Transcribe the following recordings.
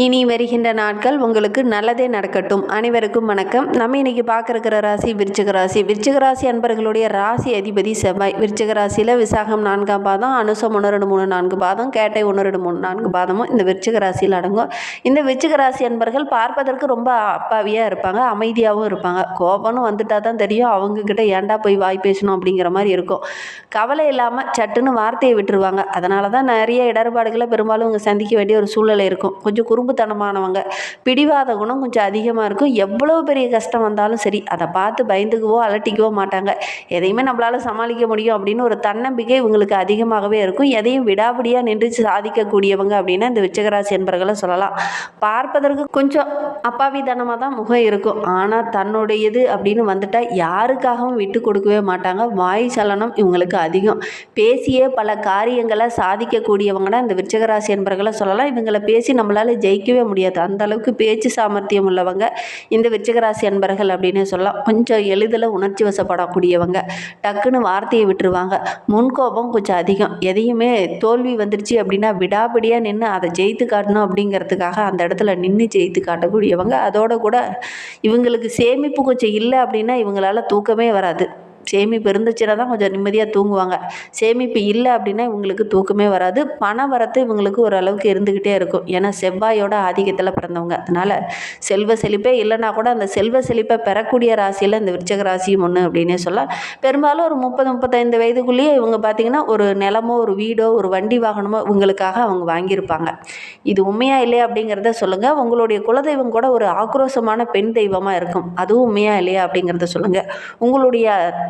இனி வருகின்ற நாட்கள் உங்களுக்கு நல்லதே நடக்கட்டும். அனைவருக்கும் வணக்கம். நம்ம இன்னைக்கு பார்க்க ராசி விருச்சிக ராசி. விருச்சிக ராசி அன்பர்களுடைய ராசி அதிபதி செவ்வாய். விருச்சிக ராசியில் விசாகம் நான்காம் பாதம் அனுசம் ஒன்று ரெண்டு மூணு நான்கு பாதம் கேட்டை ஒன்று ரெண்டு மூணு நான்கு பாதமும் இந்த விருச்சிக ராசியில் அடங்கும். இந்த விருச்சிக ராசி அன்பர்கள் பார்ப்பதற்கு ரொம்ப அப்பாவியாக இருப்பாங்க அமைதியாகவும் இருப்பாங்க. கோபம்னு வந்துட்டா தான் தெரியும் அவங்கக்கிட்ட ஏன்டா போய் வாய் பேசணும் அப்படிங்கிற மாதிரி இருக்கும். கவலை இல்லாமல் சட்டுன்னு வார்த்தையை விட்டுருவாங்க. அதனால தான் நிறைய இடர்பாடுகளை பெரும்பாலும் இவங்க சந்திக்க வேண்டிய ஒரு சூழ்நிலை இருக்கும். கொஞ்சம் குறும்புத்தனமானவங்க. பிடிவாத குணம் கொஞ்சம் அதிகமாக இருக்கும். எவ்வளோ பெரிய கஷ்டம் வந்தாலும் சரி அதை பார்த்து பயந்துக்கவோ அலட்டிக்கவோ மாட்டாங்க. எதையுமே நம்மளால் சமாளிக்க முடியும் அப்படின்னு ஒரு தன்னம்பிக்கை இவங்களுக்கு அதிகமாகவே இருக்கும். எதையும் விடாபிடியாக நின்று சாதிக்கக்கூடியவங்க அப்படின்னா இந்த விச்சகராசி என்பர்களை சொல்லலாம். பார்ப்பதற்கு கொஞ்சம் அப்பாவித்தனமாக தான் முகம் இருக்கும். ஆனால் தன்னுடையது அப்படின்னு வந்துட்டால் யாருக்காகவும் விட்டு கொடுக்கவே மாட்டாங்க. வாய் சலனம் இவங்களுக்கு அதிகம். பேசியே பல காரியங்களை சாதிக்கக்கூடியவங்கன்னா இந்த விருச்சகராசி என்பர்களை சொல்லலாம். இவங்களை பேசி நம்மளால் ஜெயிக்கவே முடியாது. அந்த அளவுக்கு பேச்சு சாமர்த்தியம் உள்ளவங்க இந்த விருச்சகராசி அன்பர்கள் அப்படின்னு சொல்லலாம் கொஞ்சம் எளிதில் உணர்ச்சி வசப்படக்கூடியவங்க. டக்குன்னு வார்த்தையை விட்டுருவாங்க. முன்கோபம் கொஞ்சம் அதிகம். எதையுமே தோல்வி வந்துருச்சு அப்படின்னா விடாபிடியாக நின்று அதை ஜெயித்து காட்டணும் அப்படிங்கிறதுக்காக அந்த இடத்துல நின்று ஜெயித்து காட்டக்கூடியவங்க. அதோட கூட இவங்களுக்கு சேமிப்பு கொஞ்சம் இல்லை அப்படின்னா இவங்களால தூக்கமே வராது. சேமிப்பு இருந்துச்சுன்னா தான் கொஞ்சம் நிம்மதியாக தூங்குவாங்க. சேமிப்பு இல்லை அப்படின்னா இவங்களுக்கு தூக்கமே வராது. பண வரத்து இவங்களுக்கு ஓரளவுக்கு இருந்துக்கிட்டே இருக்கும். ஏன்னா செவ்வாயோட ஆதிக்கத்தில் பிறந்தவங்க. அதனால் செல்வ செழிப்பே இல்லைனா கூட அந்த செல்வ செழிப்பை பெறக்கூடிய ராசியில் இந்த விருச்சக ராசியும் ஒன்று அப்படின்னே சொல்லலாம். பெரும்பாலும் ஒரு முப்பது முப்பத்தைந்து வயதுக்குள்ளேயே இவங்க பார்த்திங்கன்னா ஒரு நிலமோ ஒரு வீடோ ஒரு வண்டி வாகனமோ இவங்களுக்காக அவங்க வாங்கியிருப்பாங்க. இது உண்மையா இல்லையா அப்படிங்கிறத சொல்லுங்கள் உங்களுடைய குலதெய்வம் கூட ஒரு ஆக்ரோஷமான பெண் தெய்வமாக இருக்கும். அதுவும் உண்மையா இல்லையா அப்படிங்கிறத சொல்லுங்கள் உங்களுடைய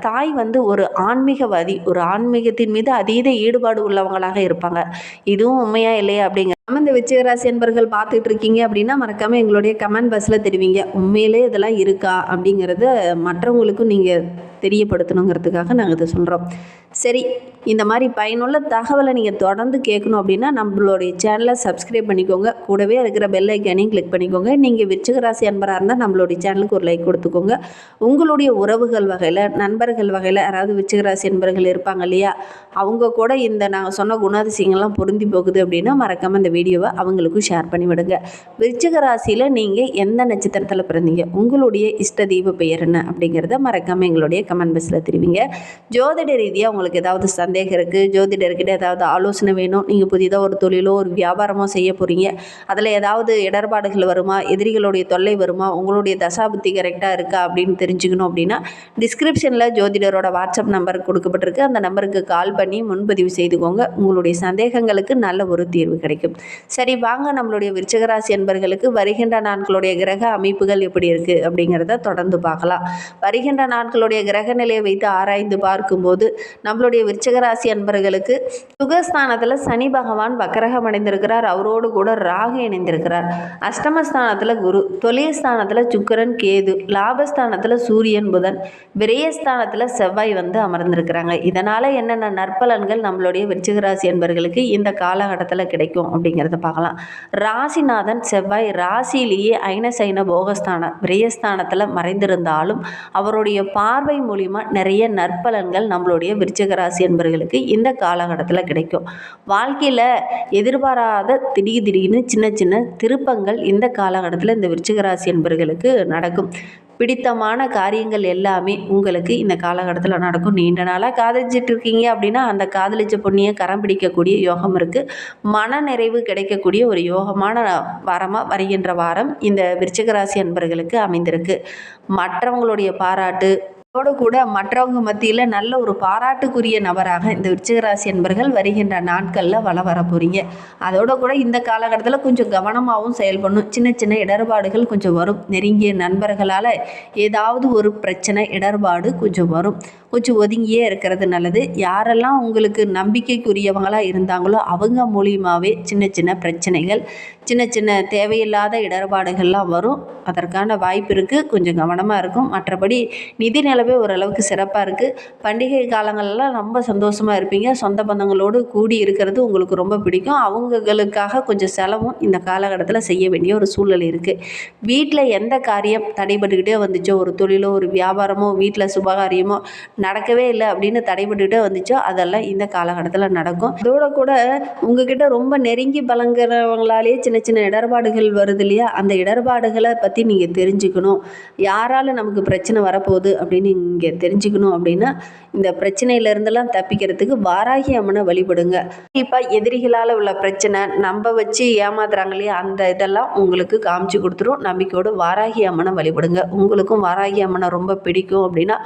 தாய் வந்து ஒரு ஆன்மீகவாதி. ஒரு ஆன்மீகத்தின் மீது அதீத ஈடுபாடு உள்ளவங்களாக இருப்பாங்க. இதுவும் உண்மையா இல்லையா அப்படிங்கிற நம்ம இந்த விச்சயராசி என்பர்கள் பார்த்துட்டு இருக்கீங்க அப்படின்னா மறக்காமல் எங்களுடைய கமெண்ட் பாக்ஸில் தெரிவிங்க. உண்மையிலே இதெல்லாம் இருக்கா அப்படிங்கிறத மற்றவங்களுக்கும் நீங்கள் தெரியப்படுத்தணுங்கிறதுக்காக நாங்கள் இதை சொல்கிறோம் சரி இந்த மாதிரி பயனுள்ள தகவலை நீங்கள் தொடர்ந்து கேட்கணும் அப்படின்னா நம்மளுடைய சேனலை சப்ஸ்கிரைப் பண்ணிக்கோங்க. கூடவே இருக்கிற பெல் ஐக்கானையும் கிளிக் பண்ணிக்கோங்க. நீங்கள் விருச்சிகராசி அன்பராக இருந்தால் நம்மளுடைய சேனலுக்கு ஒரு லைக் கொடுத்துக்கோங்க. உங்களுடைய உறவுகள் வகையில் நண்பர்கள் வகையில் யாராவது விருச்சிகராசி அன்பர்கள் இருப்பாங்க இல்லையா? அவங்க கூட இந்த நாங்கள் சொன்ன குணாதிசயங்கள்லாம் பொருந்தி போகுது அப்படின்னா மறக்காமல் இந்த வீடியோவை அவங்களுக்கும் ஷேர் பண்ணி விடுங்க. விருச்சிக ராசியில் நீங்கள் எந்த நட்சத்திரத்தில் பிறந்தீங்க? உங்களுடைய இஷ்ட தெய்வ பெயர் என்ன அப்படிங்கிறத மறக்காமல் எங்களுடைய கமெண்ட் பாக்ஸில் தெரிவிங்க ஜோதிட ரீதியாக உங்களுக்கு ஏதாவது சந்தேகம் இருக்குது ஜோதிடர்கிட்ட ஏதாவது ஆலோசனை வேணும்? நீங்கள் புதிதாக ஒரு தொழிலோ ஒரு வியாபாரமோ செய்ய போகிறீங்க அதில் ஏதாவது இடர்பாடுகள் வருமா? எதிரிகளுடைய தொல்லை வருமா? உங்களுடைய தசாபுத்தி கரெக்டாக இருக்கா? அப்படின்னு தெரிஞ்சுக்கணும் அப்படின்னா டிஸ்கிரிப்ஷனில் ஜோதிடரோட வாட்ஸ்அப் நம்பர் கொடுக்கப்பட்டிருக்கு. அந்த நம்பருக்கு கால் பண்ணி முன்பதிவு செய்துக்கோங்க. உங்களுடைய சந்தேகங்களுக்கு நல்ல ஒரு தீர்வு கிடைக்கும். சரி வாங்க. நம்மளுடைய விருச்சகராசி என்பர்களுக்கு வருகின்ற நாட்களுடைய கிரக அமைப்புகள் எப்படி இருக்குது அப்படிங்கிறத தொடர்ந்து பார்க்கலாம். வருகின்ற நாட்களுடைய கிரக கிரக நிலையை வைத்து ஆராய்ந்து பார்க்கும்போது நம்மளுடைய விருச்சகராசி அன்பர்களுக்கு சுகஸ்தானத்தில் சனி பகவான் வக்கரகம் அடைந்திருக்கிறார். அவரோடு கூட ராகு இணைந்திருக்கிறார். அஷ்டமஸ்தானத்தில் குரு தொழில் ஸ்தானத்தில் சுக்கரன் கேது லாபஸ்தானத்தில் சூரியன் புதன் விரயஸ்தானத்தில் செவ்வாய் வந்து அமர்ந்திருக்கிறாங்க. இதனால் என்னென்ன நற்பலன்கள் நம்மளுடைய விருச்சிகராசி என்பர்களுக்கு இந்த காலகட்டத்தில் கிடைக்கும் அப்படிங்கிறத பார்க்கலாம். ராசிநாதன் செவ்வாய் ராசியிலேயே ஐனசைன போகஸ்தான விரயஸ்தானத்தில் மறைந்திருந்தாலும் அவருடைய பார்வை மூலிமா நிறைய நற்பலன்கள் நம்மளுடைய விருச்சகராசி என்பர்களுக்கு இந்த காலகட்டத்தில் கிடைக்கும். வாழ்க்கையில் எதிர்பாராத திடீர் திடீர்னு சின்ன சின்ன திருப்பங்கள் இந்த காலகட்டத்தில் இந்த விருச்சகராசி என்பர்களுக்கு நடக்கும். பிடித்தமான காரியங்கள் எல்லாமே உங்களுக்கு இந்த காலகட்டத்தில் நடக்கும். நீண்ட நாளாக காதலிச்சிட்டு இருக்கீங்க அப்படின்னா அந்த காதலிச்ச பொண்ணியை கரம் பிடிக்கக்கூடிய யோகம் இருக்குது மன நிறைவு கிடைக்கக்கூடிய ஒரு யோகமான வாரமாக வருகின்ற வாரம் இந்த விருச்சிகராசி அன்பர்களுக்கு அமைந்திருக்கு. மற்றவங்களுடைய பாராட்டு அதோடு கூட மற்றவங்க மத்தியில் நல்ல ஒரு பாராட்டுக்குரிய நபராக இந்த விருச்சிகராசி என்பர்கள் வருகின்ற நாட்களில் வள வர போகிறீங்க அதோடு கூட இந்த காலகட்டத்தில் கொஞ்சம் கவனமாகவும் செயல்படணும். சின்ன சின்ன இடர்பாடுகள் கொஞ்சம் வரும். நெருங்கிய நண்பர்களால் ஏதாவது ஒரு பிரச்சனை இடர்பாடு கொஞ்சம் வரும். கொஞ்சம் ஒதுங்கியே இருக்கிறது நல்லது. யாரெல்லாம் உங்களுக்கு நம்பிக்கைக்குரியவங்களாக இருந்தாங்களோ அவங்க மூலியமாகவே சின்ன சின்ன பிரச்சனைகள் சின்ன சின்ன தேவையில்லாத இடர்பாடுகள்லாம் வரும். அதற்கான வாய்ப்பு இருக்குது கொஞ்சம் கவனமாக இருக்கும். மற்றபடி நிதி நிலை நாட்களுமே ஓரளவுக்கு சிறப்பாக இருக்குது பண்டிகை காலங்கள்லாம் ரொம்ப சந்தோஷமாக இருப்பீங்க. சொந்த பந்தங்களோடு கூடி இருக்கிறது உங்களுக்கு ரொம்ப பிடிக்கும். அவங்களுக்காக கொஞ்சம் செலவும் இந்த காலகட்டத்தில் செய்ய வேண்டிய ஒரு சூழ்நிலை இருக்குது வீட்டில் எந்த காரியம் தடைபட்டுக்கிட்டே வந்துச்சோ ஒரு தொழிலோ ஒரு வியாபாரமோ வீட்டில் சுபகாரியமோ நடக்கவே இல்லை அப்படின்னு தடைபட்டுக்கிட்டே வந்துச்சோ அதெல்லாம் இந்த காலகட்டத்தில் நடக்கும். இதோட கூட உங்ககிட்ட ரொம்ப நெருங்கி பழங்குறவங்களாலேயே சின்ன சின்ன இடர்பாடுகள் வருது இல்லையா? அந்த இடர்பாடுகளை பற்றி நீங்கள் தெரிஞ்சுக்கணும். யாரால் நமக்கு பிரச்சனை வரப்போகுது அப்படின்னு நீங்கள் தெரிஞ்சுக்கணும் அப்படின்னா இந்த பிரச்சனையிலேருந்தெல்லாம் தப்பிக்கிறதுக்கு வாராகி அம்மனை வழிபடுங்க. கண்டிப்பாக எதிரிகளால் உள்ள பிரச்சனை நம்ம வச்சு ஏமாத்துறாங்க இல்லையா அந்த இதெல்லாம் உங்களுக்கு காமிச்சு கொடுத்துரும். நம்பிக்கையோடு வாராகி அம்மனை வழிபடுங்க. உங்களுக்கும் வாராகி அம்மனை ரொம்ப பிடிக்கும் அப்படின்னா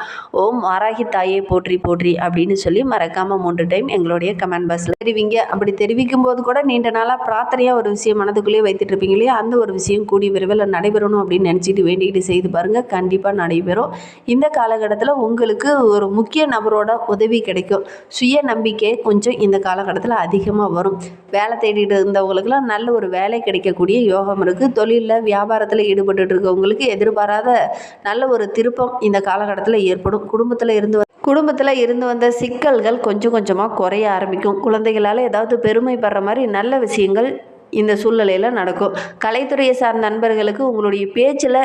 ஓம் வாராகி தாயே போற்றி போற்றி அப்படின்னு சொல்லி மறக்காமல் மூன்று டைம் எங்களுடைய கமெண்ட் பாக்ஸில் தெரிவிங்க. அப்படி தெரிவிக்கும் போது கூட நீண்ட நாளாக பிரார்த்தனையாக ஒரு விஷயம் மனதுக்குள்ளேயே வைத்துட்டு இருப்பீங்க இல்லையா? அந்த ஒரு விஷயம் கூடி விரைவில் நடைபெறணும் அப்படின்னு நினச்சிட்டு வேண்டிக்கிட்டு செய்து பாருங்கள் கண்டிப்பாக நடைபெறும். இந்த காலகட்டத்தில் உங்களுக்கு ஒரு முக்கிய நபரோட உதவி கிடைக்கும். சுய நம்பிக்கை கொஞ்சம் இந்த காலகட்டத்தில் அதிகமாக வரும். வேலை தேடிட்டு இருந்தவங்களுக்குலாம் நல்ல ஒரு வேலை கிடைக்கக்கூடிய யோகம் இருக்குது தொழிலில் வியாபாரத்தில் ஈடுபட்டு இருக்கவங்களுக்கு எதிர்பாராத நல்ல ஒரு திருப்பம் இந்த காலகட்டத்தில் ஏற்படும். குடும்பத்தில் இருந்து குடும்பத்தில் இருந்து வந்த சிக்கல்கள் கொஞ்சம் கொஞ்சமாக குறைய ஆரம்பிக்கும். குழந்தைகளால் ஏதாவது பெருமைப்படுற மாதிரி நல்ல விஷயங்கள் இந்த சூழ்நிலையில் நடக்கும். கலைத்துறையை சார்ந்த நண்பர்களுக்கு உங்களுடைய பேச்சில்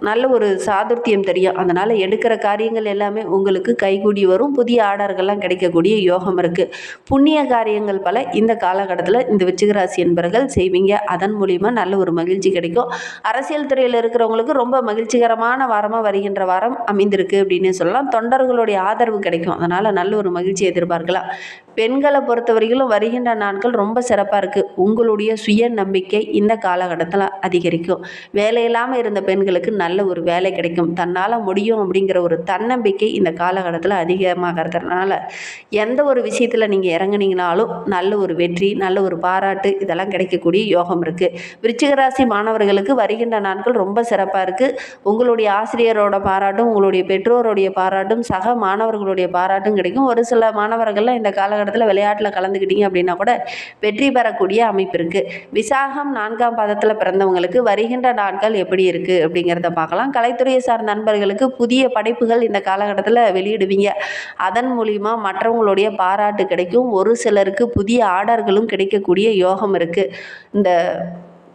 நல்ல ஒரு சாதுர்த்தியம் தெரியும். அதனால் எடுக்கிற காரியங்கள் எல்லாமே உங்களுக்கு கைகூடி வரும். புதிய ஆர்டர்கள்லாம் கிடைக்கக்கூடிய யோகம் இருக்குது புண்ணிய காரியங்கள் பல இந்த காலகட்டத்தில் இந்த விச்சிகராசி என்பர்கள் செய்வீங்க. அதன் மூலிமா நல்ல ஒரு மகிழ்ச்சி கிடைக்கும். அரசியல் துறையில் இருக்கிறவங்களுக்கு ரொம்ப மகிழ்ச்சிகரமான வாரமாக வருகின்ற வாரம் அமைந்திருக்கு அப்படின்னு சொல்லலாம். தொண்டர்களுடைய ஆதரவு கிடைக்கும். அதனால் நல்ல ஒரு மகிழ்ச்சி எதிர்பார்க்கலாம். பெண்களை பொறுத்தவரையிலும் வருகின்ற நாட்கள் ரொம்ப சிறப்பாக இருக்குது உங்களுடைய சுய நம்பிக்கை இந்த காலகட்டத்தில் அதிகரிக்கும். வேலை இல்லாமல் இருந்த பெண்களுக்கு நல்ல ஒரு வேலை கிடைக்கும். தன்னால் முடியும் அப்படிங்கிற ஒரு தன்னம்பிக்கை இந்த காலகட்டத்தில் அதிகமாகிறதுனால எந்த ஒரு விஷயத்தில் நீங்கள் இறங்குனீங்கனாலும் நல்ல ஒரு வெற்றி நல்ல ஒரு பாராட்டு இதெல்லாம் கிடைக்கக்கூடிய யோகம் இருக்குது விருச்சிகராசி மாணவர்களுக்கு வருகின்ற நாட்கள் ரொம்ப சிறப்பாக இருக்குது உங்களுடைய ஆசிரியரோட பாராட்டும் உங்களுடைய பெற்றோருடைய பாராட்டும் சக மாணவர்களுடைய பாராட்டும் கிடைக்கும். ஒரு சில மாணவர்கள்லாம் இந்த காலகட்டத்தில் விளையாட்டில் கலந்துக்கிட்டீங்க அப்படின்னா கூட வெற்றி பெறக்கூடிய அமைப்பு இருக்குது விசாகம் நான்காம் பாதத்தில் பிறந்தவங்களுக்கு வருகின்ற நாட்கள் எப்படி இருக்குது அப்படிங்கிறத பார்க்கலாம். கலைத்துறையை சார்ந்த நண்பர்களுக்கு புதிய படைப்புகள் இந்த காலகட்டத்தில் வெளியிடுவீங்க. அதன் மூலிமா மற்றவங்களுடைய பாராட்டு கிடைக்கும். ஒரு சிலருக்கு புதிய ஆர்டர்களும் கிடைக்கக்கூடிய யோகம் இருக்குது இந்த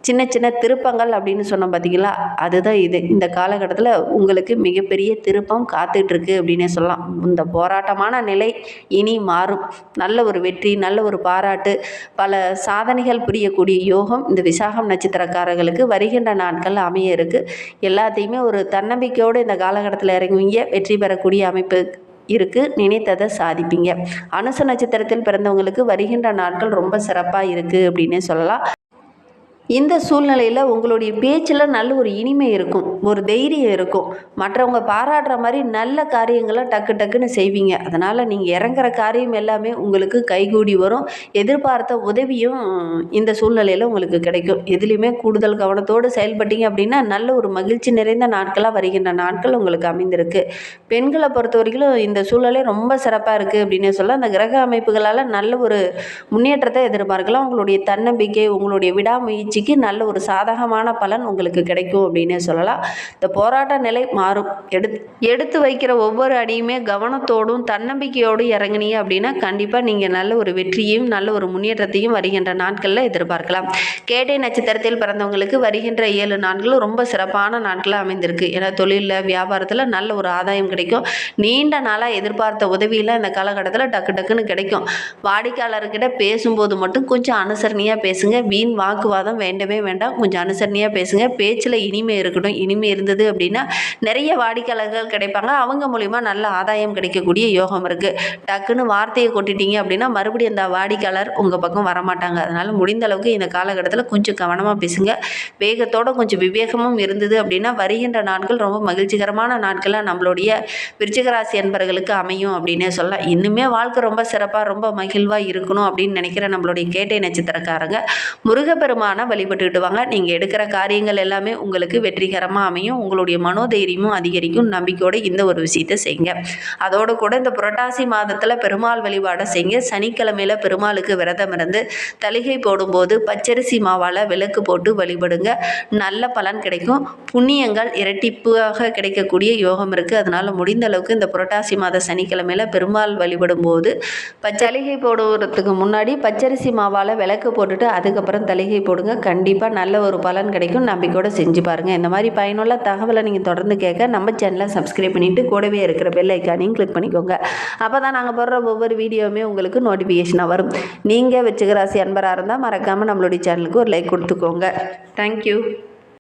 சின்ன சின்ன திருப்பங்கள் அப்படின்னு சொன்னோம் பார்த்தீங்களா அதுதான் இது. இந்த காலகட்டத்தில் உங்களுக்கு மிகப்பெரிய திருப்பம் காத்துட்ருக்கு அப்படின்னே சொல்லலாம். இந்த போராட்டமான நிலை இனி மாறும். நல்ல ஒரு வெற்றி நல்ல ஒரு பாராட்டு பல சாதனைகள் புரியக்கூடிய யோகம் இந்த விசாகம் நட்சத்திரக்காரர்களுக்கு வருகின்ற நாட்கள் அமைய இருக்குது எல்லாத்தையுமே ஒரு தன்னம்பிக்கையோடு இந்த காலகட்டத்தில் இறங்குவீங்க. வெற்றி பெறக்கூடிய அமைப்பு இருக்குது நினைத்ததை சாதிப்பீங்க. அனுச நட்சத்திரத்தில் பிறந்தவங்களுக்கு வருகின்ற நாட்கள் ரொம்ப சிறப்பாக இருக்குது அப்படின்னே சொல்லலாம். இந்த சூழ்நிலையில் உங்களுடைய பேச்சில் நல்ல ஒரு இனிமை இருக்கும் ஒரு தைரியம் இருக்கும். மற்றவங்க பாராட்டுற மாதிரி நல்ல காரியங்களை டக்கு டக்குன்னு செய்வீங்க. அதனால் நீங்கள் இறங்குற காரியம் எல்லாமே உங்களுக்கு கைகூடி வரும். எதிர்பார்த்த உதவியும் இந்த சூழ்நிலையில் உங்களுக்கு கிடைக்கும். எதுலேயுமே கூடுதல் கவனத்தோடு செயல்பட்டீங்க அப்படின்னா நல்ல ஒரு மகிழ்ச்சி நிறைந்த நாட்களாக வருகின்ற நாட்கள் உங்களுக்கு அமைந்திருக்கு. பெண்களை பொறுத்த வரைக்கும் இந்த சூழ்நிலை ரொம்ப சிறப்பாக இருக்குது அப்படின்னு சொல்ல அந்த கிரக அமைப்புகளால் நல்ல ஒரு முன்னேற்றத்தை எதிர்பார்க்கலாம். உங்களுடைய தன்னம்பிக்கை உங்களுடைய விடாமுயற்சிக்கு நல்ல ஒரு சாதகமான பலன் உங்களுக்கு கிடைக்கும் அப்படின்னே சொல்லலாம். இந்த போராட்ட நிலை மாறும். எடுத் எடுத்து வைக்கிற ஒவ்வொரு அடியுமே கவனத்தோடும் தன்னம்பிக்கையோடும் இறங்குனீங்க அப்படின்னா கண்டிப்பாக நீங்கள் நல்ல ஒரு வெற்றியையும் நல்ல ஒரு முன்னேற்றத்தையும் வருகின்ற நாட்களில் எதிர்பார்க்கலாம். கேட்டை நட்சத்திரத்தில் பிறந்தவங்களுக்கு வருகின்ற ஏழு நாட்களும் ரொம்ப சிறப்பான நாட்களாக அமைந்திருக்கு. ஏன்னா தொழிலில் வியாபாரத்தில் நல்ல ஒரு ஆதாயம் கிடைக்கும். நீண்ட நாளாக எதிர்பார்த்த உதவியெல்லாம் இந்த காலகட்டத்தில் டக்கு டக்குன்னு கிடைக்கும். வாடிக்கையாளர்கிட்ட பேசும்போது மட்டும் கொஞ்சம் அனுசரணையாக பேசுங்க. வீண் வாக்குவாதம் வேண்டவே வேண்டாம். கொஞ்சம் அனுசரணையாக பேசுங்க. பேச்சில் இனிமை இருக்கட்டும் இனிமை இருந்தது அப்படின்னா நிறைய வாடிக்கையாளர்கள் கிடைப்பாங்க. அவங்க மூலிமா நல்ல ஆதாயம் கிடைக்கக்கூடிய யோகம் இருக்குது டக்குன்னு வார்த்தையை கொட்டிட்டீங்க அப்படின்னா மறுபடியும் அந்த வாடிக்கையாளர் உங்கள் பக்கம் வரமாட்டாங்க. அதனால் முடிந்த அளவுக்கு இந்த காலகட்டத்தில் கொஞ்சம் கவனமாக பேசுங்க. வேகத்தோடு கொஞ்சம் விவேகமும் இருந்தது அப்படின்னா வருகின்ற நாட்கள் ரொம்ப மகிழ்ச்சிகரமான நாட்களாக நம்மளுடைய விருச்சிகராசி என்பர்களுக்கு அமையும் அப்படின்னே சொல்லலாம். இன்னுமே வாழ்க்கை ரொம்ப சிறப்பாக ரொம்ப மகிழ்வாக இருக்கணும் அப்படின்னு நினைக்கிற நம்மளுடைய கேட்டை நட்சத்திரக்காரங்க முருகப்பெருமான வழிபட்டுக்கிட்டு வாங்க. நீங்கள் எடுக்கிற காரியங்கள் எல்லாமே உங்களுக்கு வெற்றிகரமாக அமையும். உங்களுடைய மனோதைரியமும் அதிகரிக்கும். நம்பிக்கையோடு இந்த ஒரு விஷயத்தை செய்யுங்க. அதோடு கூட இந்த புரட்டாசி மாதத்தில் பெருமாள் வழிபாடை செய்யுங்க. சனிக்கிழமையில் பெருமாளுக்கு விரதம் இருந்து தலிகை போடும்போது பச்சரிசி மாவால் விளக்கு போட்டு வழிபடுங்க. நல்ல பலன் கிடைக்கும். புண்ணியங்கள் இரட்டிப்பாக கிடைக்கக்கூடிய யோகம் இருக்குது அதனால் முடிந்த அளவுக்கு இந்த புரட்டாசி மாத சனிக்கிழமையில் பெருமாள் வழிபடும் போது பச்சலிகை போடுறதுக்கு முன்னாடி பச்சரிசி மாவால் விளக்கு போட்டுட்டு அதுக்கப்புறம் தலிகை போடுங்க. கண்டிப்பாக நல்ல ஒரு பலன் கிடைக்கும் நம்பிக்கையோடு செஞ்சு பாருங்கள் இந்த மாதிரி பயனுள்ள தகவலை நீங்கள் தொடர்ந்து கேட்க நம்ம சேனலை சப்ஸ்கிரைப் பண்ணிவிட்டு கூடவே இருக்கிற பெல் ஐக்கானையும் கிளிக் பண்ணிக்கோங்க. அப்போ தான் நாங்கள் போடுற ஒவ்வொரு வீடியோவுமே உங்களுக்கு நோட்டிஃபிகேஷனாக வரும். நீங்கள் வச்சுக்கிற ராசி அன்பராக இருந்தால் மறக்காமல் நம்மளுடைய சேனலுக்கு ஒரு லைக் கொடுத்துக்கோங்க. தேங்க்யூ